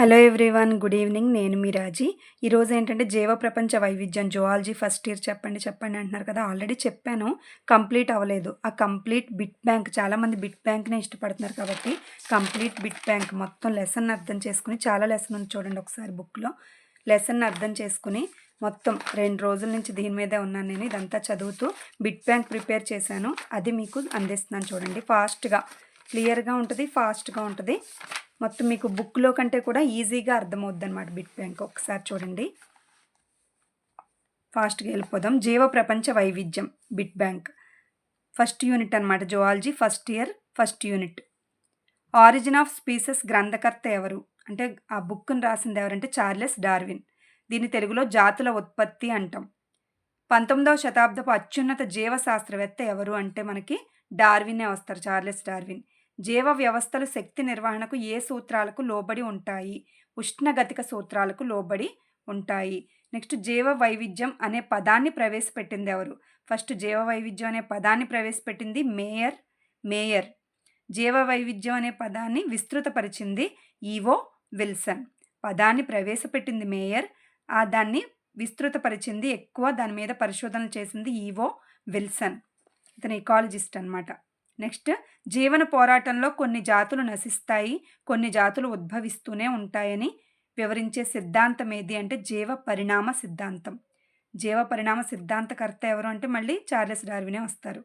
Hello everyone good evening. నేను మీరాజీ ఈరోజు ఏంటంటే జీవ ప్రపంచ వైవిధ్యం జువాలజీ ఫస్ట్ ఇయర్ చెప్పండి చెప్పండి అంటున్నారు కదా. ఆల్రెడీ చెప్పాను కంప్లీట్ అవ్వలేదు. ఆ కంప్లీట్ బిట్ బ్యాంక్ చాలామంది బిట్ బ్యాంక్నే ఇష్టపడుతున్నారు కాబట్టి కంప్లీట్ బిట్ బ్యాంక్ మొత్తం లెసన్ అర్థం చేసుకుని చాలా లెసన్ ఉంది చూడండి ఒకసారి బుక్లో. లెసన్ అర్థం చేసుకుని మొత్తం రెండు రోజుల నుంచి దీని మీదే ఉన్నాను నేను ఇదంతా చదువుతూ బిట్ బ్యాంక్ ప్రిపేర్ చేశాను. అది మీకు అందిస్తున్నాను చూడండి. ఫాస్ట్గా క్లియర్గా ఉంటుంది ఫాస్ట్గా ఉంటుంది. మొత్తం మీకు బుక్లో కంటే కూడా ఈజీగా అర్థమవుద్ది అనమాట బిట్ బ్యాంక్ ఒకసారి చూడండి. ఫాస్ట్గా వెళ్ళిపోదాం. జీవ ప్రపంచ వైవిధ్యం బిట్ బ్యాంక్ ఫస్ట్ యూనిట్ అనమాట zoology. First year first unit origin of species గ్రంథకర్త ఎవరు? అంటే ఆ బుక్ను రాసింది ఎవరంటే చార్లెస్ డార్విన్. దీన్ని తెలుగులో జాతుల ఉత్పత్తి అంటాం. పంతొమ్మిదవ శతాబ్దపు అత్యున్నత జీవశాస్త్రవేత్త ఎవరు అంటే మనకి డార్వినే వస్తారు చార్లెస్ డార్విన్. జీవ వ్యవస్థలు శక్తి నిర్వహణకు ఏ సూత్రాలకు లోబడి ఉంటాయి? ఉష్ణగతిక సూత్రాలకు లోబడి ఉంటాయి. నెక్స్ట్ జీవ వైవిధ్యం అనే పదాన్ని ప్రవేశపెట్టింది ఎవరు? ఫస్ట్ జీవ వైవిధ్యం అనే పదాన్ని ప్రవేశపెట్టింది మేయర్ మేయర్. జీవ వైవిధ్యం అనే పదాన్ని విస్తృతపరిచింది ఈవో విల్సన్. పదాన్ని ప్రవేశపెట్టింది మేయర్ ఆ దాన్ని విస్తృతపరిచింది ఎక్కువ దాని మీద పరిశోధనలు చేసింది ఈవో విల్సన్. ఇతను ఇకాలజిస్ట్ అనమాట నెక్స్ట్ జీవన పోరాటంలో కొన్ని జాతులు నశిస్తాయి కొన్ని జాతులు ఉద్భవిస్తూనే ఉంటాయని వివరించే సిద్ధాంతం ఏది అంటే జీవ పరిణామ సిద్ధాంతం. జీవ పరిణామ సిద్ధాంతకర్త ఎవరు అంటే మళ్ళీ చార్లెస్ డార్వినే వస్తారు.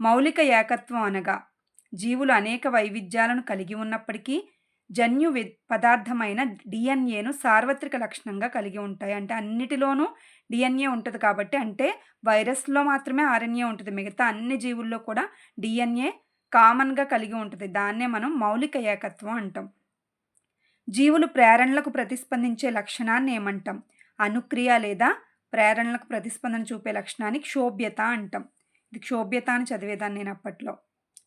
మౌలిక ఏకత్వం అనగా జీవులు అనేక వైవిధ్యాలను కలిగి ఉన్నప్పటికీ జన్యు వి పదార్థమైన డిఎన్ఏను సార్వత్రిక లక్షణంగా కలిగి ఉంటాయి. అంటే అన్నిటిలోనూ డిఎన్ఏ ఉంటుంది కాబట్టి అంటే వైరస్లో మాత్రమే ఆర్ఎన్ఏ ఉంటుంది. మిగతా అన్ని జీవుల్లో కూడా డిఎన్ఏ కామన్గా కలిగి ఉంటుంది. దాన్నే మనం మౌలిక ఏకత్వం అంటాం. జీవులు ప్రేరణలకు ప్రతిస్పందించే లక్షణాన్ని ఏమంటాం? అనుక్రియ లేదా ప్రేరణలకు ప్రతిస్పందన చూపే లక్షణాన్ని క్షోభ్యత అంటాం. ఇది క్షోభ్యత అని చదివేదాన్ని నేను అప్పట్లో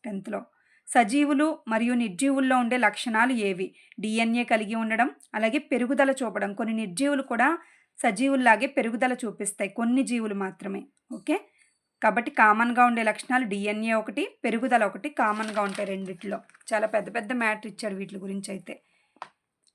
టెన్త్లో. సజీవులు మరియు నిర్జీవుల్లో ఉండే లక్షణాలు ఏవి? డిఎన్ఏ కలిగి ఉండడం అలాగే పెరుగుదల చూపడం. కొన్ని నిర్జీవులు కూడా సజీవుల్లాగే పెరుగుదల చూపిస్తాయి. కొన్ని జీవులు మాత్రమే. ఓకే? కాబట్టి కామన్గా ఉండే లక్షణాలు డిఎన్ఏ ఒకటి పెరుగుదల ఒకటి కామన్గా ఉంటాయి రెండిట్లో. చాలా పెద్ద పెద్ద మ్యాటర్ ఇచ్చాడు వీటి గురించి అయితే.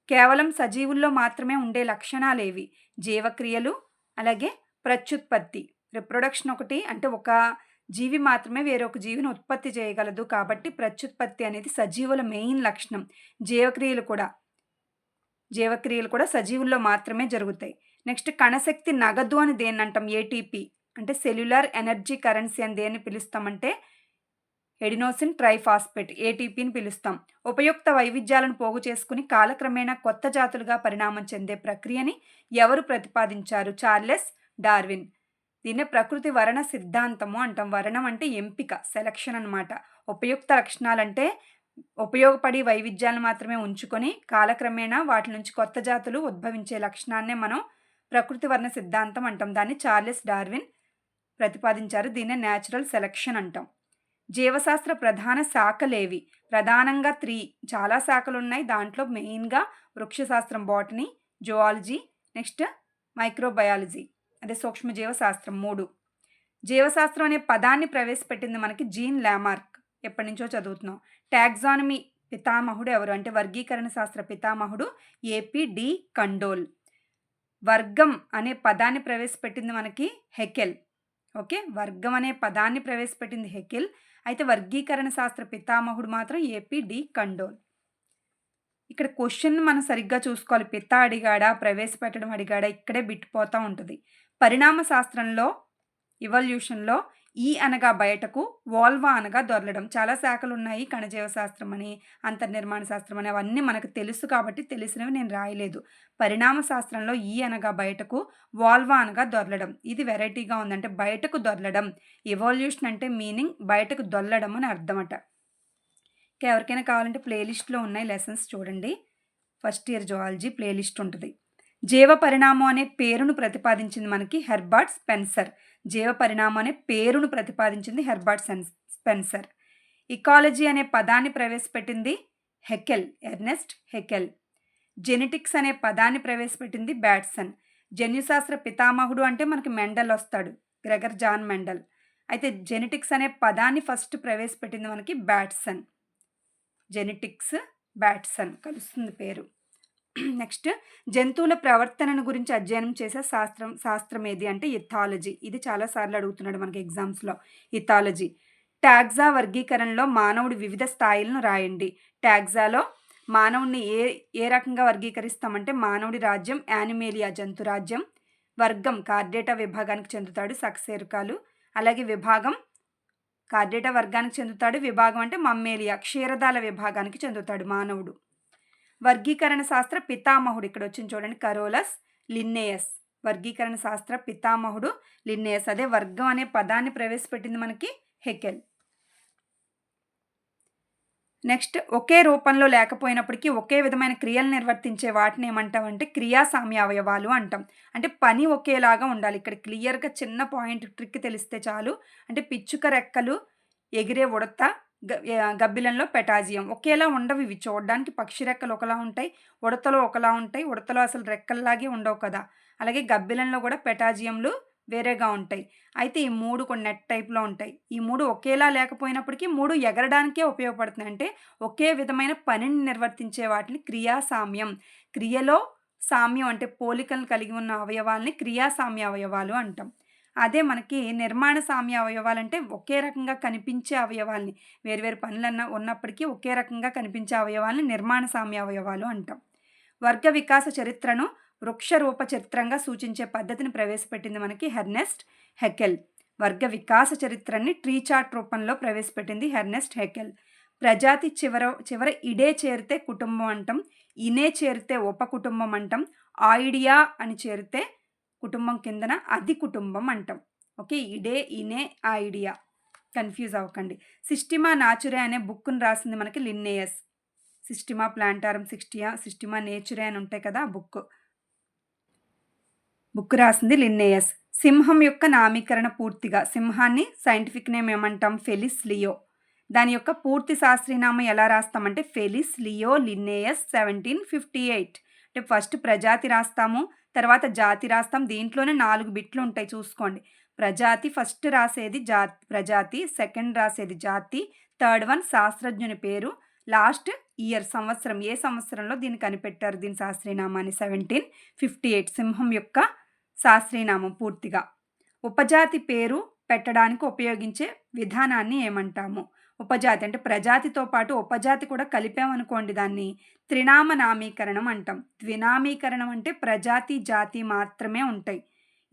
కేవలం సజీవుల్లో మాత్రమే ఉండే లక్షణాలు ఏవి? జీవక్రియలు అలాగే ప్రత్యుత్పత్తి. రిప్రొడక్షన్ ఒకటి అంటే ఒక జీవి మాత్రమే వేరొక జీవిని ఉత్పత్తి చేయగలదు కాబట్టి ప్రత్యుత్పత్తి అనేది సజీవుల మెయిన్ లక్షణం. జీవక్రియలు కూడా. జీవక్రియలు కూడా సజీవుల్లో మాత్రమే జరుగుతాయి. నెక్స్ట్ కణశక్తి నగదు అని దేన్ని అంటాం ఏటీపీ అంటే సెల్యులర్ ఎనర్జీ కరెన్సీ అని దేన్ని పిలుస్తామంటే? ఎడినోసిన్ ట్రైఫాస్పేట్ ఏటీపీని పిలుస్తాం. ఉపయుక్త వైవిధ్యాలను పోగు చేసుకుని కాలక్రమేణా కొత్త జాతులుగా పరిణామం చెందే ప్రక్రియని ఎవరు ప్రతిపాదించారు? Charles Darwin. దీన్నే ప్రకృతి వరణ సిద్ధాంతము అంటాం. వరణం అంటే ఎంపిక సెలక్షన్ అనమాట ఉపయుక్త లక్షణాలంటే ఉపయోగపడి వైవిధ్యాలను మాత్రమే ఉంచుకొని కాలక్రమేణా వాటి నుంచి కొత్త జాతులు ఉద్భవించే లక్షణాన్నే మనం ప్రకృతి వర్ణ సిద్ధాంతం అంటాం. దాన్ని చార్లెస్ డార్విన్ ప్రతిపాదించారు. దీన్నే న్యాచురల్ సెలక్షన్ అంటాం. జీవశాస్త్ర ప్రధాన శాఖలేవి. ప్రధానంగా త్రీ చాలా శాఖలు ఉన్నాయి దాంట్లో మెయిన్గా వృక్షశాస్త్రం బాటనీ జువాలజీ నెక్స్ట్ మైక్రోబయాలజీ అదే సూక్ష్మజీవశాస్త్రం మూడు. జీవశాస్త్రం అనే పదాన్ని ప్రవేశపెట్టింది మనకి జీన్ లామార్క్. ఎప్పటి నుంచో చదువుతున్నాం. ట్యాక్సానమీ పితామహుడు ఎవరు? అంటే వర్గీకరణ శాస్త్ర పితామహుడు ఏపీ డి కండోల్. వర్గం అనే పదాన్ని ప్రవేశపెట్టింది మనకి హెకెల్. ఓకే? వర్గం అనే పదాన్ని ప్రవేశపెట్టింది హెకెల్. అయితే వర్గీకరణ శాస్త్ర పితామహుడు మాత్రం ఏపీ డి కండోల్. ఇక్కడ క్వశ్చన్ మనం సరిగ్గా చూసుకోవాలి. పిత అడిగాడా? ప్రవేశపెట్టడం అడిగాడా? ఇక్కడే బిట్టిపోతూ ఉంటుంది. పరిణామ శాస్త్రంలో ఇవల్యూషన్లో ఈ అనగా బయటకు వాల్వా అనగా దొరలడం. చాలా శాఖలు ఉన్నాయి కణజీవ శాస్త్రం అని అంతర్నిర్మాణ శాస్త్రం అని అవన్నీ మనకు తెలుసు కాబట్టి తెలిసినవి నేను రాయలేదు. పరిణామ శాస్త్రంలో ఈ అనగా బయటకు వాల్వా అనగా దొరలడం. ఇది వెరైటీగా ఉందంటే బయటకు దొరలడం. ఇవాల్యూషన్ అంటే మీనింగ్ బయటకు దొల్లడం అని అర్థమట. ఎవరికైనా కావాలంటే ప్లేలిస్ట్లో ఉన్నాయి లెసన్స్ చూడండి. ఫస్ట్ ఇయర్ జువాలజీ ప్లేలిస్ట్ ఉంటుంది. జీవ పరిణామం అనే పేరును ప్రతిపాదించింది మనకి హెర్బర్ట్ స్పెన్సర్. జీవ పరిణామం అనే పేరును ప్రతిపాదించింది హెర్బర్ట్ సెన్ స్పెన్సర్. ఇకాలజీ అనే పదాన్ని ప్రవేశపెట్టింది హెకెల్ ఎర్నెస్ట్ హెకెల్. జెనెటిక్స్ అనే పదాన్ని ప్రవేశపెట్టింది బ్యాట్సన్. జన్యుశాస్త్ర పితామహుడు అంటే మనకి మెండల్ వస్తాడు గ్రెగర్ జాన్ మెండల్. అయితే జెనెటిక్స్ అనే పదాన్ని ఫస్ట్ ప్రవేశపెట్టింది మనకి బ్యాట్సన్. జెనెటిక్స్ బ్యాట్సన్ కలుస్తుంది పేరు. నెక్స్ట్ జంతువుల ప్రవర్తనను గురించి అధ్యయనం చేసే శాస్త్రం శాస్త్రం ఏది అంటే ఇథాలజీ ఇది చాలా సార్లు అడుగుతున్నాడు మనకి ఎగ్జామ్స్లో ఇథాలజీ టాగ్జా వర్గీకరణలో మానవుడి వివిధ స్థాయిలను రాయండి. టాగ్జాలో మానవుడిని ఏ ఏ రకంగా వర్గీకరిస్తామంటే మానవుడి రాజ్యం యానిమేలియా జంతు రాజ్యం వర్గం కార్డేటా విభాగానికి చెందుతాడు సక్సేరుకాలు. అలాగే విభాగం కార్డేటా వర్గానికి చెందుతాడు విభాగం అంటే మమ్మేలియా క్షీరదాల విభాగానికి చెందుతాడు మానవుడు. వర్గీకరణ శాస్త్ర పితామహుడు. ఇక్కడ వచ్చింది చూడండి. Carolus Linnaeus. వర్గీకరణ శాస్త్ర పితామహుడు లిన్నేయస్. అదే వర్గం అనే పదాన్ని ప్రవేశపెట్టింది మనకి హెకెల్. నెక్స్ట్ ఒకే రూపంలో లేకపోయినప్పటికీ ఒకే విధమైన క్రియలు నిర్వర్తించే వాటిని ఏమంటామంటే క్రియా సామ్యావయవాలు అంటాం. అంటే పని ఒకేలాగా ఉండాలి. ఇక్కడ క్లియర్గా చిన్న పాయింట్ ట్రిక్ తెలిస్తే చాలు. అంటే పిచ్చుక రెక్కలు ఎగిరే ఉడత గబ్బిలంలో పెటాజియం ఒకేలా ఉండవు ఇవి. చూడడానికి పక్షి రెక్కలు ఒకలా ఉంటాయి ఉడతలో ఒకలా ఉంటాయి. ఉడతలో అసలు రెక్కల్లాగే ఉండవు కదా. అలాగే గబ్బిలంలో కూడా పెటాజియంలు వేరేగా ఉంటాయి. అయితే ఈ మూడు కొన్ని నెట్ టైప్లో ఉంటాయి. ఈ మూడు ఒకేలా లేకపోయినప్పటికీ మూడు ఎగరడానికే ఉపయోగపడుతుంది అంటే ఒకే విధమైన పనిని నిర్వర్తించే వాటిని క్రియా సామ్యం క్రియలో సామ్యం అంటే పోలికలను కలిగి ఉన్న అవయవాల్ని క్రియాసామ్య అవయవాలు అంటాం. అదే మనకి నిర్మాణ సామ్య అవయవాలు అంటే ఒకే రకంగా కనిపించే అవయవాల్ని. వేరువేరు పనులన్న ఉన్నప్పటికీ ఒకే రకంగా కనిపించే అవయవాల్ని నిర్మాణ సామ్య అవయవాలు అంటాం. వర్గ వికాస చరిత్రను వృక్షరూప చరిత్రంగా సూచించే పద్ధతిని ప్రవేశపెట్టింది మనకి హెర్నెస్ట్ హెకెల్ వర్గ వికాస చరిత్రని ట్రీ చార్ట్ రూపంలో ప్రవేశపెట్టింది హెర్నెస్ట్ హెకెల్ ప్రజాతి చివర చివర ఇడే చేరితే కుటుంబం అంటాం ఇనే చేరితే ఉప కుటుంబం అంటాం ఆయిడియా అని చేరితే కుటుంబం కిందన అది కుటుంబం అంటాం. ఓకే? ఇడే ఇనే ఐడియా. కన్ఫ్యూజ్ అవ్వకండి. సిస్టిమా నాచురే అనే బుక్ను రాసింది మనకి లిన్నేయస్. సిస్టిమా ప్లాంటారం సిక్స్టియా సిస్టిమా నేచురే అని ఉంటాయి కదా ఆ బుక్. బుక్ రాసింది లిన్నేయస్. సింహం యొక్క నామీకరణ పూర్తిగా. సింహాన్ని సైంటిఫిక్ నేమ్ ఏమంటాం? ఫెలిస్ లియో. దాని యొక్క పూర్తి శాస్త్రీనామం ఎలా రాస్తామంటే ఫెలిస్ Leo Linnaeus seventeen fifty eight. అంటే ఫస్ట్ ప్రజాతి రాస్తాము తర్వాత జాతి రాస్తాం. దీంట్లోనే నాలుగు బిట్లు ఉంటాయి చూసుకోండి. ప్రజాతి ఫస్ట్ రాసేది జా ప్రజాతి సెకండ్ రాసేది జాతి థర్డ్ వన్ శాస్త్రజ్ఞుని పేరు. లాస్ట్ ఇయర్ సంవత్సరం ఏ సంవత్సరంలో దీన్ని కనిపెట్టారు దీని శాస్త్రీనామాన్ని? సెవెంటీన్ ఫిఫ్టీ ఎయిట్ సింహం యొక్క శాస్త్రీనామం పూర్తిగా. ఉపజాతి పేరు పెట్టడానికి ఉపయోగించే విధానాన్ని ఏమంటాము? ఉపజాతి అంటే ప్రజాతితో పాటు ఉపజాతి కూడా కలిపామనుకోండి దాన్ని త్రినామ నామీకరణం అంటాం. ద్వినామీకరణం అంటే ప్రజాతి జాతి మాత్రమే ఉంటాయి.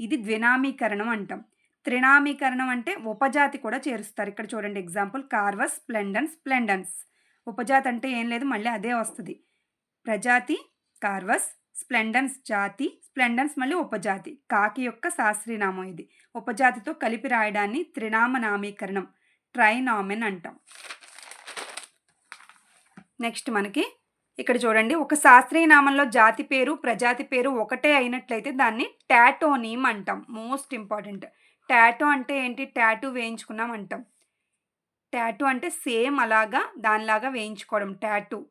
ఇది ద్వినామీకరణం అంటాం. త్రినామీకరణం అంటే ఉపజాతి కూడా చేరుస్తారు. ఇక్కడ చూడండి ఎగ్జాంపుల్ కార్వస్ స్ప్లెండన్ స్ప్లెండన్స్. ఉపజాతి అంటే ఏం లేదు మళ్ళీ అదే వస్తుంది. ప్రజాతి కార్వస్ స్ప్లెండన్స్ జాతి స్ప్లెండన్స్ మళ్ళీ ఉపజాతి. కాకి యొక్క శాస్త్రీనామం ఇది. ఉపజాతితో కలిపి రాయడాన్ని త్రినామ నామీకరణం ట్రైనామెన్ అంటాం. నెక్స్ట్ మనకి ఇక్కడ చూడండి ఒక శాస్త్రీయ నామంలో జాతి పేరు ప్రజాతి పేరు ఒకటే అయినట్లయితే దాన్ని టాటోనీమ్ అంటాం. Most important. టాటో అంటే ఏంటి? టాటూ వేయించుకున్నాం అంటాం. టాటూ అంటే సేమ్ అలాగా దానిలాగా వేయించుకోవడం టాటూ.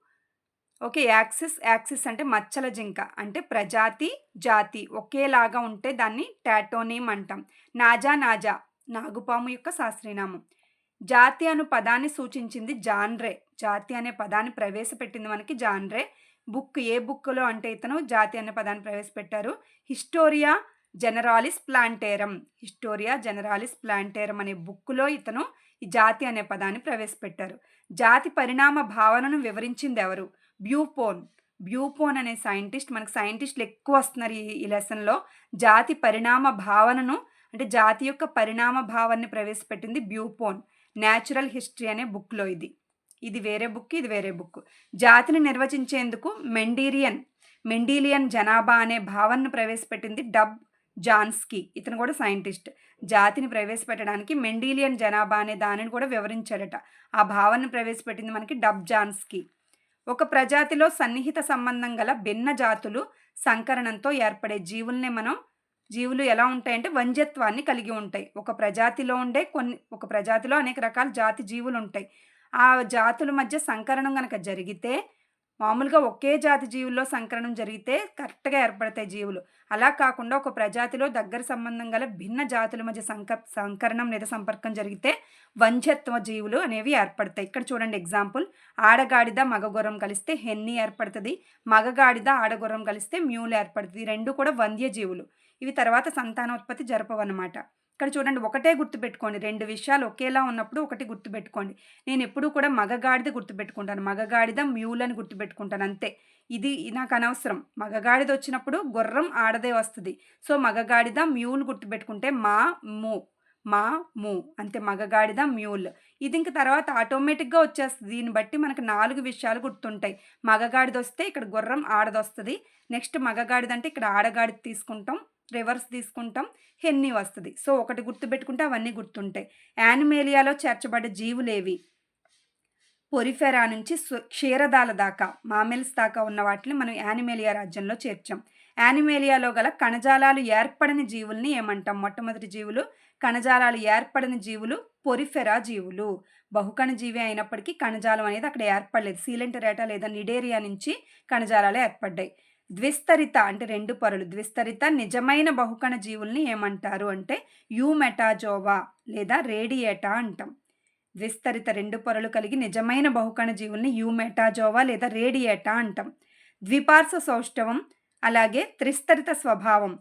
ఓకే యాక్సిస్ యాక్సిస్ అంటే మచ్చల జింక. అంటే ప్రజాతి జాతి ఒకేలాగా ఉంటే దాన్ని టాటోనేమ్ అంటాం. నాజా నాజా నాగుపాము యొక్క శాస్త్రీనామం జాతి అను పదాన్ని సూచించింది జాన్రే. జాతి అనే పదాన్ని ప్రవేశపెట్టింది మనకి జాన్రే. బుక్ ఏ బుక్లో అంటే ఇతను జాతి అనే పదాన్ని ప్రవేశపెట్టారు. హిస్టోరియా జనరాలిస్ ప్లాంటేరం. హిస్టోరియా జనరాలిస్ ప్లాంటేరం అనే బుక్లో ఇతను ఈ జాతి అనే పదాన్ని ప్రవేశపెట్టారు. జాతి పరిణామ భావనను వివరించింది ఎవరు? బ్యూపోన్. బ్యూపోన్ అనే సైంటిస్ట్ మనకు సైంటిస్టులు ఎక్కువ వస్తున్నారు ఈ ఈ లెసన్లో. జాతి పరిణామ భావనను అంటే జాతి యొక్క పరిణామ భావాన్ని ప్రవేశపెట్టింది బ్యూపోన్. న్యాచురల్ హిస్టరీ అనే బుక్లో ఇది. ఇది వేరే బుక్ ఇది వేరే బుక్ జాతిని నిర్వచించేందుకు మెండీరియన్ మెండీలియన్ జనాభా అనే భావనను ప్రవేశపెట్టింది డబ్ జాన్స్కీ. ఇతను కూడా సైంటిస్ట్. జాతిని ప్రవేశపెట్టడానికి మెండీలియన్ జనాభా అనే దానిని కూడా వివరించాడట. ఆ భావనను ప్రవేశపెట్టింది మనకి డబ్ జాన్స్కీ. ఒక ప్రజాతిలో సన్నిహిత సంబంధం గల భిన్న జాతులు సంకరణంతో ఏర్పడే జీవుల్ని మనం జీవులు ఎలా ఉంటాయంటే వంజత్వాన్ని కలిగి ఉంటాయి. ఒక ప్రజాతిలో ఉండే కొన్ని ఒక ప్రజాతిలో అనేక రకాల జాతి జీవులు ఉంటాయి. ఆ జాతుల మధ్య సంకరణం కనుక జరిగితే మామూలుగా ఒకే జాతి జీవుల్లో సంకరణం జరిగితే కరెక్ట్గా ఏర్పడతాయి జీవులు. అలా కాకుండా ఒక ప్రజాతిలో దగ్గర సంబంధం గల భిన్న జాతుల మధ్య సంక సంకరణం లేదా సంపర్కం జరిగితే వంధ్యత్వ జీవులు అనేవి ఏర్పడతాయి. ఇక్కడ చూడండి ఎగ్జాంపుల్. ఆడగాడిద మగగుర్రం కలిస్తే హెన్ని ఏర్పడుతుంది. మగగాడిద ఆడగుర్రం కలిస్తే మ్యూలు ఏర్పడుతుంది. రెండు కూడా వంద్య జీవులు ఇవి తర్వాత సంతానోత్పత్తి జరపవన్నమాట. ఇక్కడ చూడండి ఒకటే గుర్తుపెట్టుకోండి. రెండు విషయాలు ఒకేలా ఉన్నప్పుడు ఒకటి గుర్తుపెట్టుకోండి. నేను ఎప్పుడూ కూడా మగగాడిద గుర్తుపెట్టుకుంటాను. మగగాడిద మ్యూల్ అని గుర్తుపెట్టుకుంటాను అంతే. ఇది నాకు అనవసరం. మగగాడిద వచ్చినప్పుడు గుర్రం ఆడదే వస్తుంది. సో మగగాడిద మ్యూల్ గుర్తుపెట్టుకుంటే మా మూ మా ము అంతే. మగగాడిద మ్యూల్. ఇది ఇంక తర్వాత ఆటోమేటిక్గా వచ్చేస్తుంది. దీన్ని బట్టి మనకు నాలుగు విషయాలు గుర్తుంటాయి. మగగాడిద వస్తే ఇక్కడ గుర్రం ఆడదొస్తుంది. నెక్స్ట్ మగగాడిద అంటే ఇక్కడ ఆడగాడిద తీసుకుంటాం. రివర్స్ తీసుకుంటాం హెన్ని వస్తుంది. సో ఒకటి గుర్తుపెట్టుకుంటే అవన్నీ గుర్తుంటాయి. యానిమేలియాలో చేర్చబడ్డ జీవులేవి? పొరిఫెరా నుంచి క్షీరదాల దాకా మామెల్స్ దాకా ఉన్న వాటిని మనం యానిమేలియా రాజ్యంలో చేర్చాం. యానిమేలియాలో గల కణజాలాలు ఏర్పడని జీవుల్ని ఏమంటాం? మొట్టమొదటి జీవులు కణజాలాలు ఏర్పడని జీవులు పొరిఫెరా జీవులు. బహుకణ జీవి అయినప్పటికీ కణజాలం అనేది అక్కడ ఏర్పడలేదు. సీలెంట్ రేటా లేదా నిడేరియా నుంచి కణజాలాలు ఏర్పడ్డాయి. ద్విస్తరిత అంటే రెండు పొరలు. ద్విస్తరిత నిజమైన బహుకణ జీవుల్ని ఏమంటారు అంటే యూమెటాజోవా లేదా రేడియేటా అంటాం. ద్విస్తరిత రెండు పొరలు కలిగి నిజమైన బహుకణ జీవుల్ని యూమెటాజోవా లేదా రేడియేటా అంటాం. ద్విపార్శ్వ సౌష్ఠవం అలాగే త్రిస్తరిత స్వభావం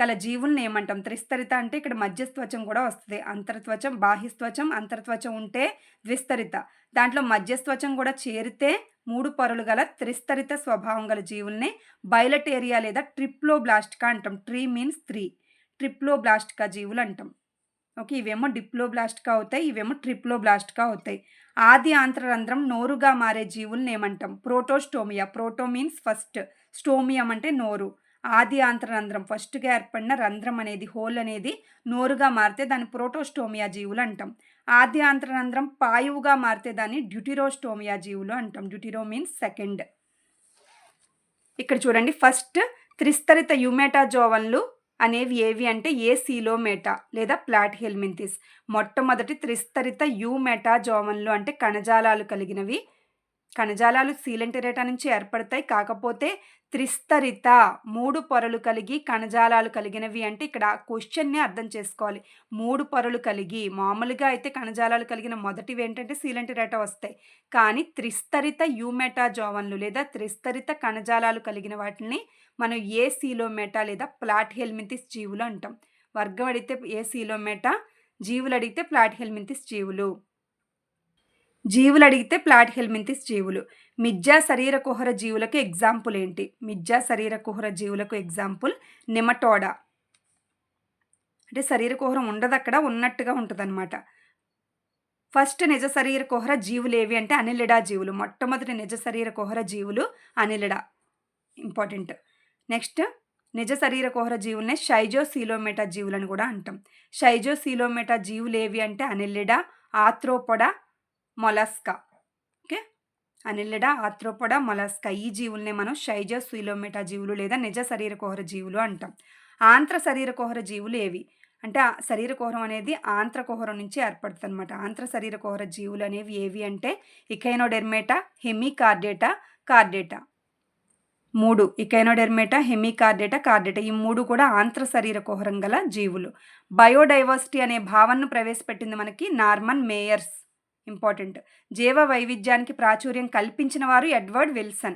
కల జీవుల్ని ఏమంటాం? త్రిస్తరిత అంటే ఇక్కడ మధ్యస్త్వచం కూడా వస్తుంది. అంతర్త్వచం బాహ్యస్త్వచం అంతర్త్వచం ఉంటే ద్విస్తరిత. దాంట్లో మధ్యస్త్వచం కూడా చేరితే మూడు పొరలు గల త్రిస్తరిత స్వభావం గల జీవుల్ని బయలటేరియా లేదా ట్రిప్లో బ్లాస్టికా అంటాం. Tri means three. ట్రిప్లో బ్లాస్టికా జీవులు అంటాం. ఓకే ఇవేమో డిప్లోబ్లాస్టికా అవుతాయి ఇవేమో ట్రిప్లోబ్లాస్టికా అవుతాయి. ఆది ఆంత్రరంధ్రం నోరుగా మారే జీవుల్ని ఏమంటాం? Protostomia. Proto means first. Stomium అంటే నోరు. ఆది ఆంత్రరంధ్రం ఫస్ట్గా ఏర్పడిన రంధ్రం అనేది హోల్ అనేది నోరుగా మారితే దాన్ని ప్రోటోస్టోమియా జీవులు అంటాం. ఆది ఆంత్రరంధ్రం పాయువుగా మారితే దాన్ని డ్యూటిరోస్టోమియా జీవులు అంటాం. Deutero means second. ఇక్కడ చూడండి ఫస్ట్ త్రిస్తరిత యుమేటాజోవన్లు అనేవి ఏవి అంటే ఏ సీలోమేటా లేదా ప్లాట్ హెల్మింతిస్. మొట్టమొదటి త్రిస్తరిత యూమెటాజోవన్లు అంటే కణజాలాలు కలిగినవి. కణజాలాలు సీలెంటరేటా నుంచి ఏర్పడతాయి. కాకపోతే త్రిస్తరిత మూడు పొరలు కలిగి కణజాలాలు కలిగినవి అంటే ఇక్కడ క్వశ్చన్ని అర్థం చేసుకోవాలి. మూడు పొరలు కలిగి మామూలుగా అయితే కణజాలాలు కలిగిన మొదటివి ఏంటంటే సీలెంటరేటా వస్తాయి. కానీ త్రిస్తరిత యూమెటాజోవన్లు లేదా త్రిస్తరిత కణజాలాలు కలిగిన వాటిని మనం ఏ సీలోమేటా లేదా ప్లాట్ హెల్మింతిస్ జీవులు అంటాం. వర్గం అడిగితే ఏ సీలోమేటా? జీవులు అడిగితే ప్లాట్ హెల్మింతిస్ జీవులు. జీవులు అడిగితే ప్లాట్ హెల్మింతిస్ జీవులు. మిజ్జా శరీర కుహర జీవులకు ఎగ్జాంపుల్ ఏంటి మిజ్జా శరీర కుహర జీవులకు ఎగ్జాంపుల్ నిమటోడా. అంటే శరీర కుహరం ఉండదు అక్కడ ఉన్నట్టుగా ఉంటుందన్నమాట. ఫస్ట్ నిజ శరీర కుహర జీవులు ఏవి అంటే అనిలిడా జీవులు. మొట్టమొదటి నిజ శరీర కుహర జీవులు అనిలిడా. ఇంపార్టెంట్. నెక్స్ట్ నిజ శరీర కుహర జీవులనే షైజో సీలోమేటా జీవులని కూడా అంటాం. షైజో సీలోమేటా జీవులు ఏవి అంటే Annelida Arthropoda Mollusca. Okay? Annelida Arthropoda Mollusca. ఈ జీవుల్నే మనం షైజ సీలోమేటా జీవులు లేదా నిజ శరీర కుహర జీవులు అంటాం. ఆంత్ర శరీర కుహర జీవులు ఏవి? అంటే శరీర కుహరం అనేది ఆంత్ర కుహరం నుంచి ఏర్పడుతుంది అనమాట ఆంత్ర శరీర కుహర జీవులు అనేవి ఏవి అంటే ఇకైనోడెర్మేటా హెమికార్డేటా కార్డేటా. మూడు ఇకైనోడెర్మేటా హెమికార్డేటా కార్డేటా. ఈ మూడు కూడా ఆంత్ర శరీర కుహరం గల జీవులు. బయోడైవర్సిటీ అనే భావనను ప్రవేశపెట్టింది మనకి నార్మన్ మేయర్స్. ఇంపార్టెంట్. జీవ వైవిధ్యానికి ప్రాచుర్యం కల్పించిన వారు ఎడ్వర్డ్ విల్సన్.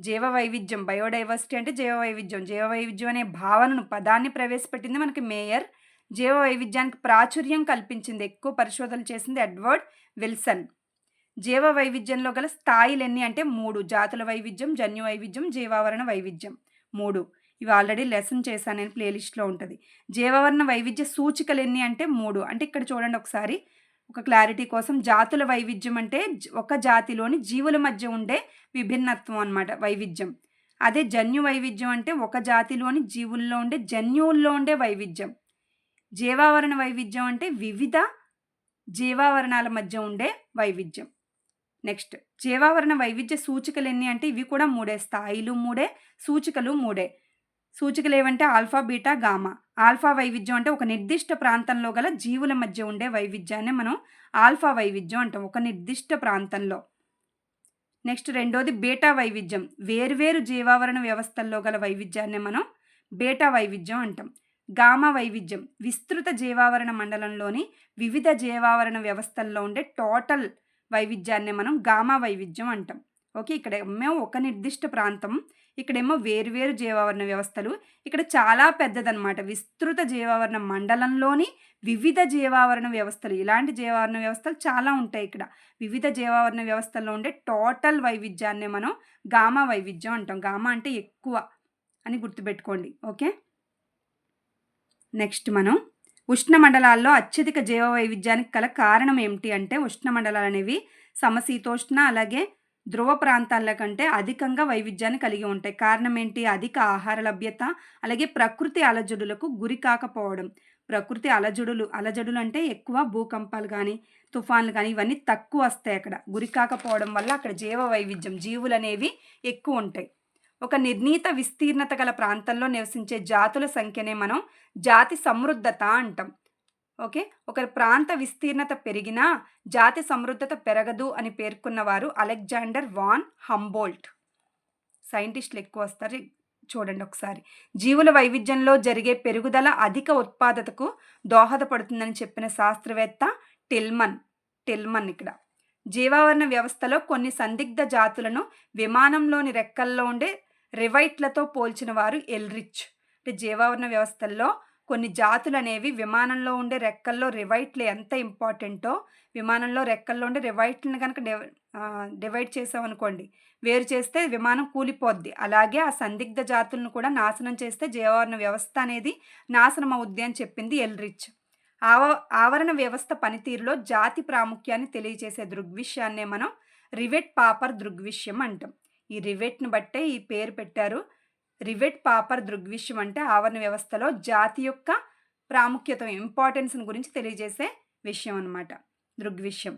జీవ వైవిధ్యం బయోడైవర్సిటీ అంటే జీవ వైవిధ్యం. జీవ వైవిధ్యం అనే భావనను పదాన్ని ప్రవేశపెట్టింది మనకి మేయర్. జీవ వైవిధ్యానికి ప్రాచుర్యం కల్పించింది ఎక్కువ పరిశోధనలు చేసింది ఎడ్వర్డ్ విల్సన్. జీవ వైవిధ్యంలో గల స్థాయిలు ఎన్ని అంటే మూడు. జాతుల వైవిధ్యం జన్యు వైవిధ్యం జీవావరణ వైవిధ్యం. మూడు. ఇవి ఆల్రెడీ లెసన్ చేశాను నేను ప్లేలిస్ట్లో ఉంటుంది. జీవావరణ వైవిధ్య సూచికలు ఎన్ని అంటే మూడు. అంటే ఇక్కడ చూడండి ఒకసారి. ఒక క్లారిటీ కోసం జాతుల వైవిధ్యం అంటే ఒక జాతిలోని జీవుల మధ్య ఉండే విభిన్నత్వం అనమాట వైవిధ్యం. అదే జన్యు వైవిధ్యం అంటే ఒక జాతిలోని జీవుల్లో ఉండే జన్యువుల్లో ఉండే వైవిధ్యం. జీవావరణ వైవిధ్యం అంటే వివిధ జీవావరణాల మధ్య ఉండే వైవిధ్యం. నెక్స్ట్ జీవావరణ వైవిధ్య సూచికలు ఎన్ని అంటే ఇవి కూడా మూడే స్థాయిలు మూడే సూచికలు మూడే. సూచికలు ఏవంటే ఆల్ఫా బీటా గామా. ఆల్ఫా వైవిధ్యం అంటే ఒక నిర్దిష్ట ప్రాంతంలో గల జీవుల మధ్య ఉండే వైవిధ్యాన్ని మనం ఆల్ఫా వైవిధ్యం అంటాం ఒక నిర్దిష్ట ప్రాంతంలో. నెక్స్ట్ రెండోది బేటా వైవిధ్యం. వేర్వేరు జీవావరణ వ్యవస్థల్లో గల వైవిధ్యాన్ని మనం బేటా వైవిధ్యం అంటాం. గామా వైవిధ్యం. విస్తృత జీవావరణ మండలంలోని వివిధ జీవావరణ వ్యవస్థల్లో ఉండే టోటల్ వైవిధ్యాన్ని మనం గామా వైవిధ్యం అంటాం. ఓకే ఇక్కడ మేము ఒక నిర్దిష్ట ప్రాంతం ఇక్కడేమో వేరువేరు జీవావరణ వ్యవస్థలు. ఇక్కడ చాలా పెద్దదనమాట విస్తృత జీవావరణ మండలంలోని వివిధ జీవావరణ వ్యవస్థలు. ఇలాంటి జీవావరణ వ్యవస్థలు చాలా ఉంటాయి ఇక్కడ. వివిధ జీవావరణ వ్యవస్థల్లో ఉండే టోటల్ వైవిధ్యాన్ని మనం గామా వైవిధ్యం అంటాం. గామా అంటే ఎక్కువ అని గుర్తుపెట్టుకోండి. ఓకే? నెక్స్ట్ మనం ఉష్ణమండలాల్లో అత్యధిక జీవ వైవిధ్యానికి గల కారణం ఏమిటి అంటే ఉష్ణమండలాలు అనేవి సమశీతోష్ణ అలాగే ధ్రువ ప్రాంతాల కంటే అధికంగా వైవిధ్యాన్ని కలిగి ఉంటాయి. కారణం ఏంటి? అధిక ఆహార లభ్యత అలాగే ప్రకృతి అలజడులకు గురి కాకపోవడం. ప్రకృతి అలజడులు అలజడులు అంటే ఎక్కువ భూకంపాలు కానీ తుఫాన్లు కానీ ఇవన్నీ తక్కువ వస్తాయి అక్కడ. గురి కాకపోవడం వల్ల అక్కడ జీవ వైవిధ్యం జీవులు అనేవి ఎక్కువ ఉంటాయి. ఒక నిర్ణీత విస్తీర్ణత గల ప్రాంతంలో నివసించే జాతుల సంఖ్యనే మనం జాతి సమృద్ధత అంటాం. ఓకే? ఒక ప్రాంత విస్తీర్ణత పెరిగినా జాతి సమృద్ధత పెరగదు అని పేర్కొన్నవారు అలెగ్జాండర్ వాన్ హంబోల్ట్. సైంటిస్టులు ఎక్కువ వస్తారు చూడండి ఒకసారి. జీవుల వైవిధ్యంలో జరిగే పెరుగుదల అధిక ఉత్పాదతకు దోహదపడుతుందని చెప్పిన శాస్త్రవేత్త టిల్మన్ టిల్మన్ ఇక్కడ. జీవావరణ వ్యవస్థలో కొన్ని సందిగ్ధ జాతులను విమానంలోని రెక్కల్లో ఉండే రివైట్లతో పోల్చిన వారు ఎల్రిచ్. అంటే జీవావరణ వ్యవస్థల్లో కొన్ని జాతులు అనేవి విమానంలో ఉండే రెక్కల్లో రివైట్లు ఎంత ఇంపార్టెంటో విమానంలో రెక్కల్లో ఉండే రివైట్లను కనుక డివైడ్ చేసామనుకోండి వేరు చేస్తే విమానం కూలిపోద్ది. అలాగే ఆ సందిగ్ధ జాతులను కూడా నాశనం చేస్తే జీవావరణ వ్యవస్థ అనేది నాశనం అవుద్ది అని చెప్పింది ఎల్రిచ్. ఆవ ఆవరణ వ్యవస్థ పనితీరులో జాతి ప్రాముఖ్యాన్ని తెలియజేసే దృగ్విషయాన్నే మనం రివెట్ పాపర్ దృగ్విషయం అంటాం. ఈ రివెట్ను బట్టే ఈ పేరు పెట్టారు రివెట్ పాపర్ దృగ్విషయం అంటే ఆవరణ వ్యవస్థలో జాతి యొక్క ప్రాముఖ్యత ఇంపార్టెన్స్ని గురించి తెలియజేసే విషయం అనమాట దృగ్విషయం.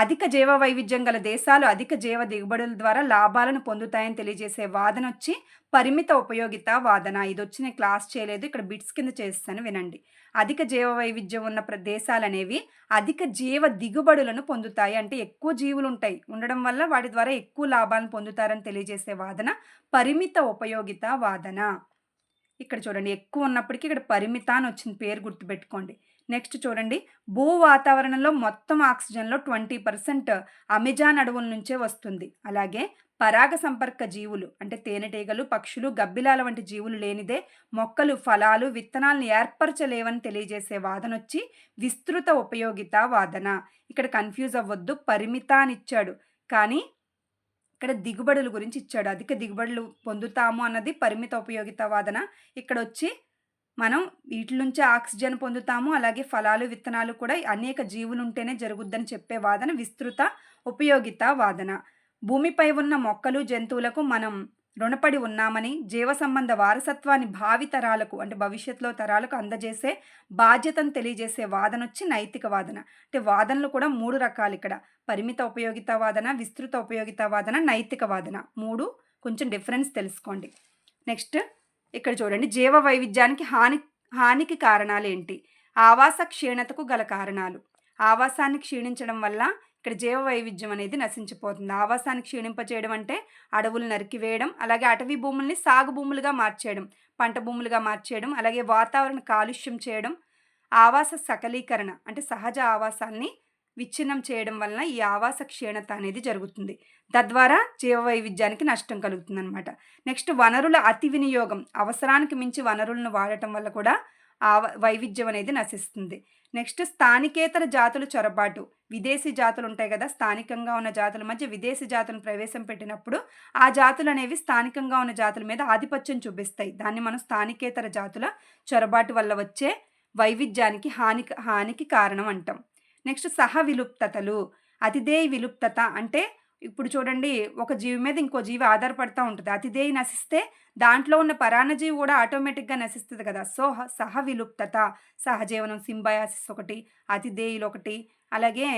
అధిక జీవ వైవిధ్యం గల దేశాలు అధిక జీవ దిగుబడుల ద్వారా లాభాలను పొందుతాయని తెలియజేసే వాదన వచ్చి పరిమిత ఉపయోగిత వాదన. ఇది వచ్చి నేను క్లాస్ చేయలేదు ఇక్కడ బిట్స్ కింద చేస్తాను వినండి. అధిక జీవ వైవిధ్యం ఉన్న ప్రదేశాలు అనేవి అధిక జీవ దిగుబడులను పొందుతాయి. అంటే ఎక్కువ జీవులు ఉంటాయి. ఉండడం వల్ల వాటి ద్వారా ఎక్కువ లాభాలను పొందుతారని తెలియజేసే వాదన పరిమిత ఉపయోగిత వాదన. ఇక్కడ చూడండి ఎక్కువ ఉన్నప్పటికీ ఇక్కడ పరిమిత అని వచ్చిన పేరు గుర్తుపెట్టుకోండి. నెక్స్ట్ చూడండి. భూ వాతావరణంలో మొత్తం ఆక్సిజన్లో ట్వంటీ పర్సెంట్ అమెజాన్ అడవుల నుంచే వస్తుంది. అలాగే పరాగ సంపర్క జీవులు అంటే తేనెటీగలు పక్షులు గబ్బిలాల వంటి జీవులు లేనిదే మొక్కలు ఫలాలు విత్తనాలను ఏర్పరచలేవని తెలియజేసే వాదన వచ్చి విస్తృత ఉపయోగిత వాదన. ఇక్కడ కన్ఫ్యూజ్ అవ్వద్దు. పరిమిత అని ఇచ్చాడు. కానీ ఇక్కడ దిగుబడుల గురించి ఇచ్చాడు. అధిక దిగుబడులు పొందుతాము అన్నది పరిమిత ఉపయోగిత వాదన. ఇక్కడ వచ్చి మనం వీటి నుంచి ఆక్సిజన్ పొందుతాము అలాగే ఫలాలు విత్తనాలు కూడా అనేక జీవులు ఉంటేనే జరుగుద్దని చెప్పే వాదన విస్తృత ఉపయోగిత వాదన. భూమిపై ఉన్న మొక్కలు జంతువులకు మనం రుణపడి ఉన్నామని జీవ సంబంధ వారసత్వాన్ని భావి తరాలకు అంటే భవిష్యత్తులో తరాలకు అందజేసే బాధ్యతను తెలియజేసే వాదన వచ్చి నైతిక వాదన. అంటే వాదనలు కూడా మూడు రకాలు ఇక్కడ. పరిమిత ఉపయోగిత వాదన విస్తృత ఉపయోగిత వాదన నైతిక వాదన. మూడు కొంచెం డిఫరెన్స్ తెలుసుకోండి. నెక్స్ట్ ఇక్కడ చూడండి జీవ వైవిధ్యానికి హాని హానికి కారణాలు ఏంటి ఆవాస క్షీణతకు గల కారణాలు. ఆవాసాన్ని క్షీణించడం వల్ల ఇక్కడ జీవ వైవిధ్యం అనేది నశించిపోతుంది. ఆవాసాన్ని క్షీణింపచేయడం అంటే అడవులు నరికివేయడం అలాగే అటవీ భూముల్ని సాగు భూములుగా మార్చేయడం పంట భూములుగా మార్చేయడం అలాగే వాతావరణ కాలుష్యం చేయడం ఆవాస సకలీకరణ అంటే సహజ ఆవాసాన్ని విచ్ఛిన్నం చేయడం వలన ఈ ఆవాస క్షీణత అనేది జరుగుతుంది. తద్వారా జీవ వైవిధ్యానికి నష్టం కలుగుతుంది అనమాట నెక్స్ట్ వనరుల అతి వినియోగం అవసరానికి మించి వనరులను వాడటం వల్ల కూడా ఆ వైవిధ్యం అనేది నశిస్తుంది. నెక్స్ట్ స్థానికేతర జాతుల చొరబాటు విదేశీ జాతులు ఉంటాయి కదా స్థానికంగా ఉన్న జాతుల మధ్య విదేశీ జాతులను ప్రవేశం పెట్టినప్పుడు ఆ జాతులు అనేవి స్థానికంగా ఉన్న జాతుల మీద ఆధిపత్యం చూపిస్తాయి. దాన్ని మనం స్థానికేతర జాతుల చొరబాటు వల్ల వచ్చే వైవిధ్యానికి హాని హానికి కారణం అంటాం. నెక్స్ట్ సహ విలుప్తతలు. అతిదేయ విలుప్తత అంటే ఇప్పుడు చూడండి ఒక జీవి మీద ఇంకో జీవి ఆధారపడుతూ ఉంటుంది. అతిదేయి నశిస్తే దాంట్లో ఉన్న పరాన్నజీవి కూడా ఆటోమేటిక్గా నశిస్తుంది కదా. సో సహ విలుప్తత సహజీవనం సింబయాసిస్ ఒకటి అతిదేయులు ఒకటి అలాగే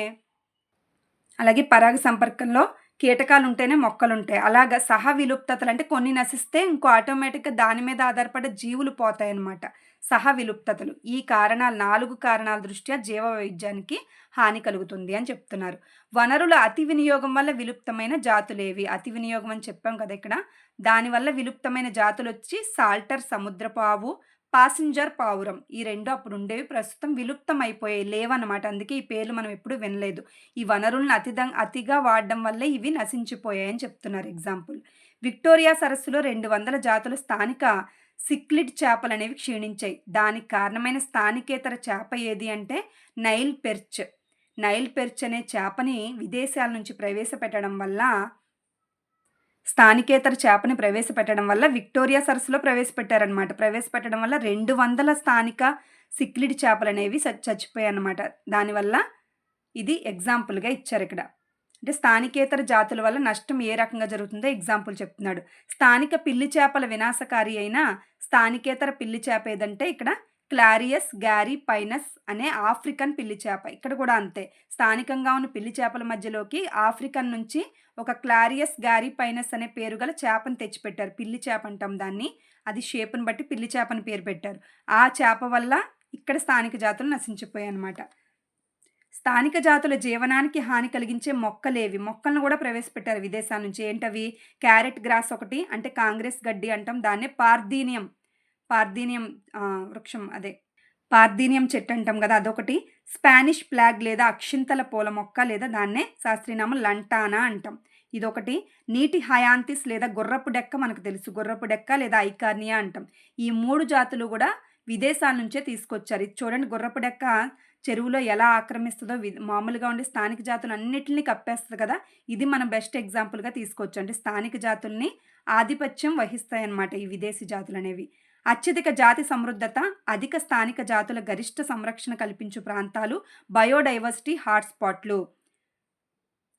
అలాగే పరాగ సంపర్కంలో కీటకాలు ఉంటేనే మొక్కలు ఉంటాయి అలాగా సహ విలుప్తతలు అంటే కొన్ని నశిస్తే ఇంకో ఆటోమేటిక్గా దాని మీద ఆధారపడే జీవులు పోతాయి అన్నమాట సహ విలుప్తతలు. ఈ కారణాలు నాలుగు కారణాల దృష్ట్యా జీవ వైవిధ్యానికి హాని కలుగుతుంది అని చెప్తున్నారు. వనరుల అతి వినియోగం వల్ల విలుప్తమైన జాతులేవి? అతి వినియోగం అని చెప్పాం కదా ఇక్కడ. దానివల్ల విలుప్తమైన జాతులు వచ్చి సాల్టర్ సముద్రపావు పాసింజర్ పావురం. ఈ రెండు అప్పుడు ఉండేవి ప్రస్తుతం విలుప్తం అయిపోయాయి లేవన్నమాట. అందుకే ఈ పేర్లు మనం ఎప్పుడు వినలేదు. ఈ వనరులను అతిద అతిగా వాడడం వల్లే ఇవి నశించిపోయాయని చెప్తున్నారు ఎగ్జాంపుల్. విక్టోరియా సరస్సులో రెండు వందల జాతుల స్థానిక సిక్లిడ్ చేపలు అనేవి క్షీణించాయి. దానికి కారణమైన స్థానికేతర చేప ఏది అంటే నైల్ పెర్చ్. నైల్ పెర్చ్ అనే చేపని విదేశాల నుంచి ప్రవేశపెట్టడం వల్ల స్థానికేతర చేపని ప్రవేశపెట్టడం వల్ల విక్టోరియా సరస్సులో ప్రవేశపెట్టారనమాట ప్రవేశపెట్టడం వల్ల రెండు వందల స్థానిక సిక్లిడి చేపలు అనేవి చచ్చిపోయాయి అనమాట దానివల్ల ఇది ఎగ్జాంపుల్గా ఇచ్చారు ఇక్కడ. అంటే స్థానికేతర జాతుల వల్ల నష్టం ఏ రకంగా జరుగుతుందో ఎగ్జాంపుల్ చెప్తున్నాడు. స్థానిక పిల్లి చేపల వినాశకారి అయిన స్థానికేతర పిల్లి చేప ఏదంటే ఇక్కడ క్లారియస్ గ్యారీ పైనస్ అనే ఆఫ్రికన్ పిల్లి చేప. ఇక్కడ కూడా అంతే. స్థానికంగా ఉన్న పిల్లి చేపల మధ్యలోకి ఆఫ్రికన్ నుంచి ఒక క్లారియస్ గ్యారీ పైనస్ అనే పేరు గల చేపను తెచ్చిపెట్టారు. పిల్లి చేప అంటాం దాన్ని. అది షేప్ని బట్టి పిల్లి చేపని పేరు పెట్టారు. ఆ చేప వల్ల ఇక్కడ స్థానిక జాతులు నశించిపోయాయి అనమాట స్థానిక జాతుల జీవనానికి హాని కలిగించే మొక్కలేవి మొక్కలను కూడా ప్రవేశపెట్టారు విదేశాల నుంచి. ఏంటవి? క్యారెట్ గ్రాస్ ఒకటి అంటే కాంగ్రెస్ గడ్డి అంటాం దాన్నే పార్దీనియం. పార్థీనియం వృక్షం అదే. పార్థీనియం చెట్టు అంటాం కదా అదొకటి. స్పానిష్ ఫ్లాగ్ లేదా అక్షింతల పూల మొక్క లేదా దాన్నే శాస్త్రీనామం లంటానా అంటాం. ఇదొకటి. నీటి హయాంతిస్ లేదా గుర్రపు డెక్క మనకు తెలుసు. గుర్రపు డెక్క లేదా ఐకార్నియా అంటాం. ఈ మూడు జాతులు కూడా విదేశాల నుంచే తీసుకొచ్చారు. ఇది చూడండి గుర్రపు డెక్క చెరువులో ఎలా ఆక్రమిస్తుందో మామూలుగా ఉండే స్థానిక జాతులు అన్నిటిని కప్పేస్తుంది కదా. ఇది మనం బెస్ట్ ఎగ్జాంపుల్గా తీసుకోవచ్చు అంటే స్థానిక జాతుల్ని ఆధిపత్యం వహిస్తాయన్నమాట ఈ విదేశీ జాతులు అనేవి అత్యధిక జాతి సమృద్ధత అధిక స్థానిక జాతుల గరిష్ట సంరక్షణ కల్పించు ప్రాంతాలు బయోడైవర్సిటీ హాట్స్పాట్లు.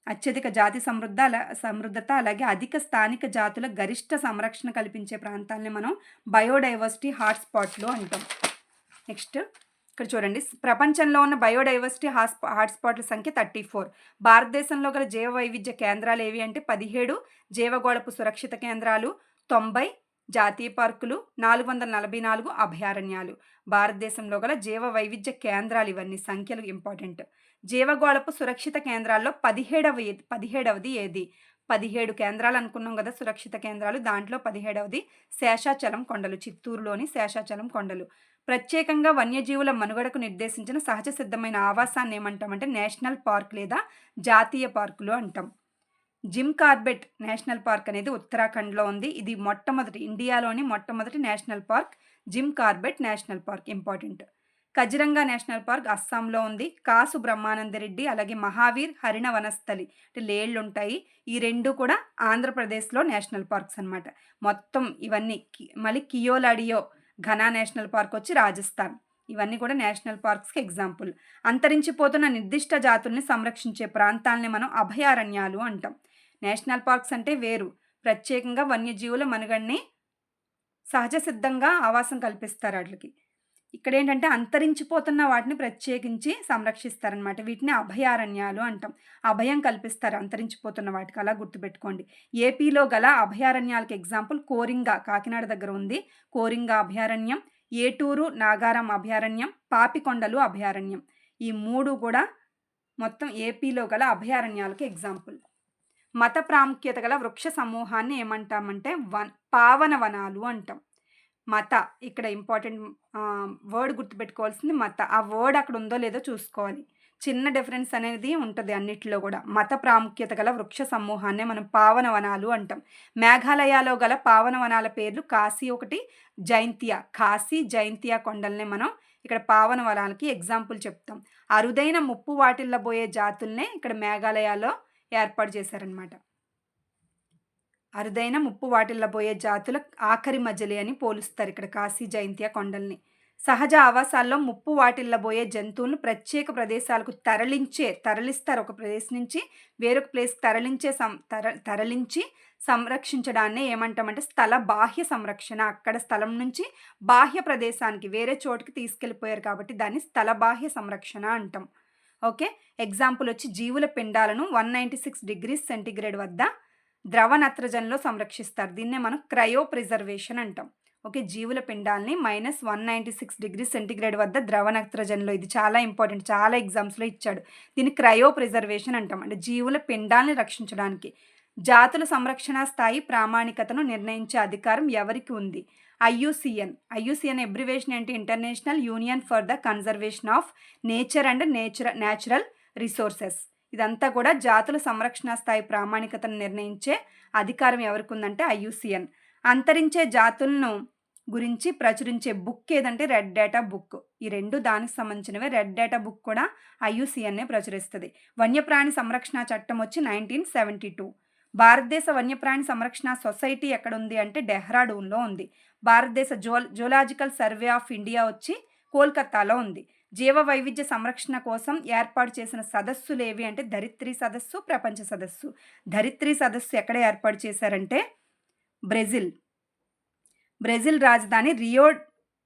అత్యధిక జాతి సమృద్ధ సమృద్ధత అలాగే అధిక స్థానిక జాతుల గరిష్ట సంరక్షణ కల్పించే ప్రాంతాలని మనం బయోడైవర్సిటీ హాట్స్పాట్లు అంటాం. నెక్స్ట్ ఇక్కడ చూడండి. ప్రపంచంలో ఉన్న బయోడైవర్సిటీ హాస్ప హాట్స్పాట్ల సంఖ్య థర్టీ ఫోర్. భారతదేశంలో గల జీవ వైవిధ్య కేంద్రాలు ఏవి అంటే పదిహేడు జీవగోళపు సురక్షిత కేంద్రాలు తొంభై జాతీయ పార్కులు నాలుగు వందల నలభై నాలుగు అభయారణ్యాలు. భారతదేశంలో గల జీవ వైవిధ్య కేంద్రాలు ఇవన్నీ సంఖ్యలు ఇంపార్టెంట్. జీవగోళపు సురక్షిత కేంద్రాల్లో పదిహేడవ పదిహేడవది ఏది? పదిహేడు కేంద్రాలు అనుకున్నాం కదా సురక్షిత కేంద్రాలు. దాంట్లో పదిహేడవది శేషాచలం కొండలు చిత్తూరులోని శేషాచలం కొండలు. ప్రత్యేకంగా వన్యజీవుల మనుగడకు నిర్దేశించిన సహజ సిద్ధమైన ఆవాసాన్ని ఏమంటామంటే నేషనల్ పార్క్ లేదా జాతీయ పార్కులు అంటాం. జిమ్ కార్బెట్ నేషనల్ పార్క్ అనేది ఉత్తరాఖండ్లో ఉంది. ఇది మొట్టమొదటి ఇండియాలోని మొట్టమొదటి national park. Jim Corbett national park important. Kaziranga national park అస్సాంలో ఉంది. కాసు బ్రహ్మానందరెడ్డి అలాగే మహావీర్ హరిణ వనస్థలి అంటే లేళ్ళు ఉంటాయి ఈ రెండు కూడా ఆంధ్రప్రదేశ్లో నేషనల్ పార్క్స్ అనమాట మొత్తం ఇవన్నీ మళ్ళీ కియోలాడియో ఘనా నేషనల్ పార్క్ వచ్చి రాజస్థాన్. ఇవన్నీ కూడా నేషనల్ పార్క్స్కి ఎగ్జాంపుల్. అంతరించిపోతున్న నిర్దిష్ట జాతుల్ని సంరక్షించే ప్రాంతాలని మనం అభయారణ్యాలు అంటాం. నేషనల్ పార్క్స్ అంటే వేరు. ప్రత్యేకంగా వన్యజీవుల మనుగడని సహజ సిద్ధంగా ఆవాసం కల్పిస్తారు వాటికి. ఇక్కడ ఏంటంటే అంతరించిపోతున్న వాటిని ప్రత్యేకించి సంరక్షిస్తారనమాట వీటిని అభయారణ్యాలు అంటాం. అభయం కల్పిస్తారు అంతరించిపోతున్న వాటికి. అలా గుర్తుపెట్టుకోండి. ఏపీలో గల అభయారణ్యాలకు ఎగ్జాంపుల్ కోరింగ కాకినాడ దగ్గర ఉంది. కోరింగ అభయారణ్యం. ఏటూరు నాగారం అభయారణ్యం పాపికొండలు అభయారణ్యం. ఈ మూడు కూడా మొత్తం ఏపీలో గల అభయారణ్యాలకు ఎగ్జాంపుల్. మత ప్రాముఖ్యత గల వృక్ష సమూహాన్ని ఏమంటామంటే వన్ పావన వనాలు అంటాం. మత ఇక్కడ ఇంపార్టెంట్ వర్డ్ గుర్తుపెట్టుకోవాల్సింది మత. ఆ వర్డ్ అక్కడ ఉందో లేదో చూసుకోవాలి. చిన్న డిఫరెన్స్ అనేది ఉంటుంది అన్నిటిలో కూడా. మత ప్రాముఖ్యత గల వృక్ష సమూహాన్ని మనం పావనవనాలు అంటాం. మేఘాలయాలో గల పావనవనాల పేర్లు కాశీ ఒకటి జైంతియా. కాశీ జైంతియా కొండల్నే మనం ఇక్కడ పావనవనాలకి ఎగ్జాంపుల్ చెప్తాం. అరుదైన ముప్పు వాటిల్లబోయే జాతుల్నే ఇక్కడ మేఘాలయాలో ఏర్పాటు చేశారనమాట అరుదైన ముప్పు వాటిల్లబోయే జాతుల ఆఖరి మజలి అని పోలుస్తారు ఇక్కడ కాశీ జయంతియా కొండల్ని. సహజ ఆవాసాల్లో ముప్పు వాటిల్లబోయే జంతువులను ప్రత్యేక ప్రదేశాలకు తరలించే తరలిస్తారు. ఒక ప్రదేశం నుంచి వేరొక ప్లేస్కి తరలించే సం తర తరలించి సంరక్షించడాన్ని ఏమంటామంటే స్థల బాహ్య సంరక్షణ. అక్కడ స్థలం నుంచి బాహ్య ప్రదేశానికి వేరే చోటుకి తీసుకెళ్ళిపోయారు కాబట్టి దాన్ని స్థల బాహ్య సంరక్షణ అంటాం. ఓకే? ఎగ్జాంపుల్ వచ్చి జీవుల పిండాలను one ninety six degrees centigrade వద్ద ద్రవ నత్రజనిలో సంరక్షిస్తారు. దీన్నే మనం క్రయో ప్రిజర్వేషన్ అంటాం. ఓకే జీవుల పిండాల్ని minus one ninety six degree centigrade వద్ద ద్రవ నత్రజనిలో ఇది చాలా ఇంపార్టెంట్ చాలా ఎగ్జామ్స్లో ఇచ్చాడు. దీన్ని క్రయో ప్రిజర్వేషన్ అంటాం. అంటే జీవుల పిండాల్ని రక్షించడానికి జాతుల సంరక్షణ స్థాయి ప్రామాణికతను నిర్ణయించే అధికారం ఎవరికి ఉంది? ఐయుసిఎన్. ఐయుసిఎన్ ఎబ్రివేషన్ ఏంటి? International union for the conservation of nature and natura natural resources ఇదంతా కూడా జాతుల సంరక్షణ స్థాయి ప్రామాణికతను నిర్ణయించే అధికారం ఎవరికి ఉందంటే ఐయుసిఎన్. అంతరించే జాతులను గురించి ప్రచురించే బుక్ ఏదంటే రెడ్ డేటా బుక్. ఈ రెండు దానికి సంబంధించినవే. రెడ్ డేటా బుక్ కూడా ఐయుసిఎన్ఏ ప్రచురిస్తుంది. వన్యప్రాణి సంరక్షణ చట్టం వచ్చి నైన్టీన్ సెవెంటీ టూ. భారతదేశ వన్యప్రాణి సంరక్షణ సొసైటీ ఎక్కడ ఉంది అంటే డెహ్రాడూన్లో ఉంది. భారతదేశ zoo zoological survey of India వచ్చి కోల్కతాలో ఉంది. జీవ వైవిధ్య సంరక్షణ కోసం ఏర్పాటు చేసిన సదస్సులు ఏవి అంటే ధరిత్రి సదస్సు ప్రపంచ సదస్సు. ధరిత్రి సదస్సు ఎక్కడ ఏర్పాటు చేశారంటే బ్రెజిల్. బ్రెజిల్ రాజధాని రియో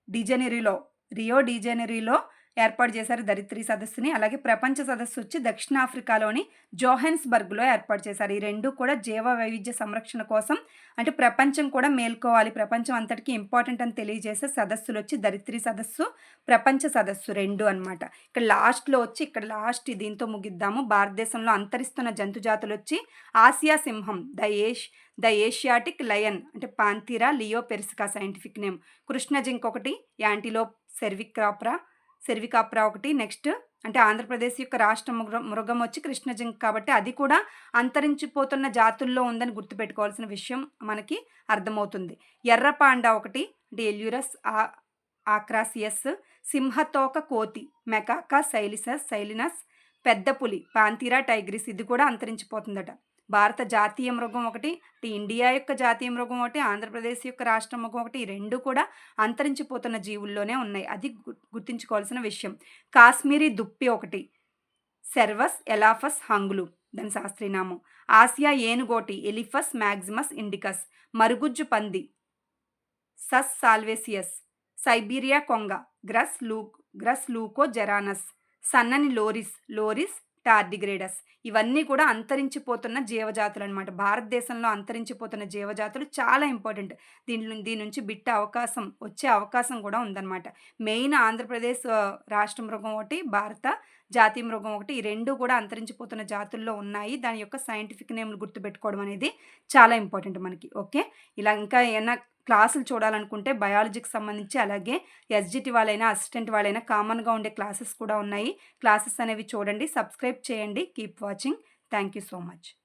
డిజెనెరీలో రియో డిజెనెరీలో ఏర్పాటు చేశారు ధరిత్రి సదస్సుని. అలాగే ప్రపంచ సదస్సు వచ్చి దక్షిణాఫ్రికాలోని జోహెన్స్బర్గ్లో ఏర్పాటు చేశారు. ఈ రెండు కూడా జీవ వైవిధ్య సంరక్షణ కోసం అంటే ప్రపంచం కూడా మేల్కోవాలి. ప్రపంచం అంతటికీ ఇంపార్టెంట్ అని తెలియజేసే సదస్సులు వచ్చి ధరిత్రి సదస్సు ప్రపంచ సదస్సు రెండు అనమాట ఇక్కడ లాస్ట్లో వచ్చి ఇక్కడ లాస్ట్ దీంతో ముగిద్దాము. భారతదేశంలో అంతరిస్తున్న జంతుజాతులు వచ్చి ఆసియా సింహం ద ఏష్ ద ఏషియాటిక్ లయన్ అంటే Panthera leo persica scientific name. Krishna జింక్ ఒకటి యాంటీలోప్ సెర్విక్రాప్రా సెర్వికాప్రా ఒకటి నెక్స్ట్ అంటే ఆంధ్రప్రదేశ్ యొక్క రాష్ట్ర మృగం మృగం వచ్చి కృష్ణ కాబట్టి అది కూడా అంతరించిపోతున్న జాతుల్లో ఉందని గుర్తుపెట్టుకోవాల్సిన విషయం మనకి అర్థమవుతుంది. ఎర్ర పాండా ఒకటి అంటే ఎల్యూరస్ ఆ ఆక్రాసియస్ సింహతోక కోతి మెకాకా సైలిసస్ సైలినస్ పెద్ద పులి పాంతీరా టైగ్రిస్ ఇది కూడా అంతరించిపోతుందట. భారత జాతీయ మృగం ఒకటి ఇండియా యొక్క జాతీయ మృగం ఒకటి ఆంధ్రప్రదేశ్ యొక్క రాష్ట్ర మృగం ఒకటి ఈ రెండు కూడా అంతరించిపోతున్న జీవుల్లోనే ఉన్నాయి. అది గుర్తుంచుకోవాల్సిన విషయం. కాశ్మీరీ దుప్పి ఒకటి సెర్వస్ ఎలాఫస్ హంగులు దాని శాస్త్రీనామం. ఆసియా ఏనుగోటి ఎలిఫస్ మ్యాగ్జిమస్ ఇండికస్. మరుగుజ్జు పంది సస్ సాల్వేసియస్. సైబీరియా కొంగ గ్రస్ లూ గ్రస్ లూకో జెరానస్. సన్నని లోరిస్ లోరిస్ టార్డిగ్రేడస్. ఇవన్నీ కూడా అంతరించిపోతున్న జీవజాతులు అనమాట భారతదేశంలో అంతరించిపోతున్న జీవజాతులు చాలా ఇంపార్టెంట్. దీని దీని నుంచి బిట్ట అవకాశం వచ్చే అవకాశం కూడా ఉందన్నమాట. మెయిన్ ఆంధ్రప్రదేశ్ రాష్ట్ర మృగం ఒకటి భారత జాతి మృగం ఒకటి. ఈ రెండు కూడా అంతరించిపోతున్న జాతుల్లో ఉన్నాయి. దాని యొక్క సైంటిఫిక్ నేమ్లు గుర్తుపెట్టుకోవడం అనేది చాలా ఇంపార్టెంట్ మనకి. ఓకే? ఇలా ఇంకా ఏమైనా క్లాసులు చూడాలనుకుంటే బయాలజీకి సంబంధించి అలాగే ఎస్జిటి వాళ్ళైనా అసిస్టెంట్ వాళ్ళైనా కామన్గా ఉండే క్లాసెస్ కూడా ఉన్నాయి. క్లాసెస్ అనేవి చూడండి సబ్స్క్రైబ్ చేయండి. Keep watching. Thank you so much.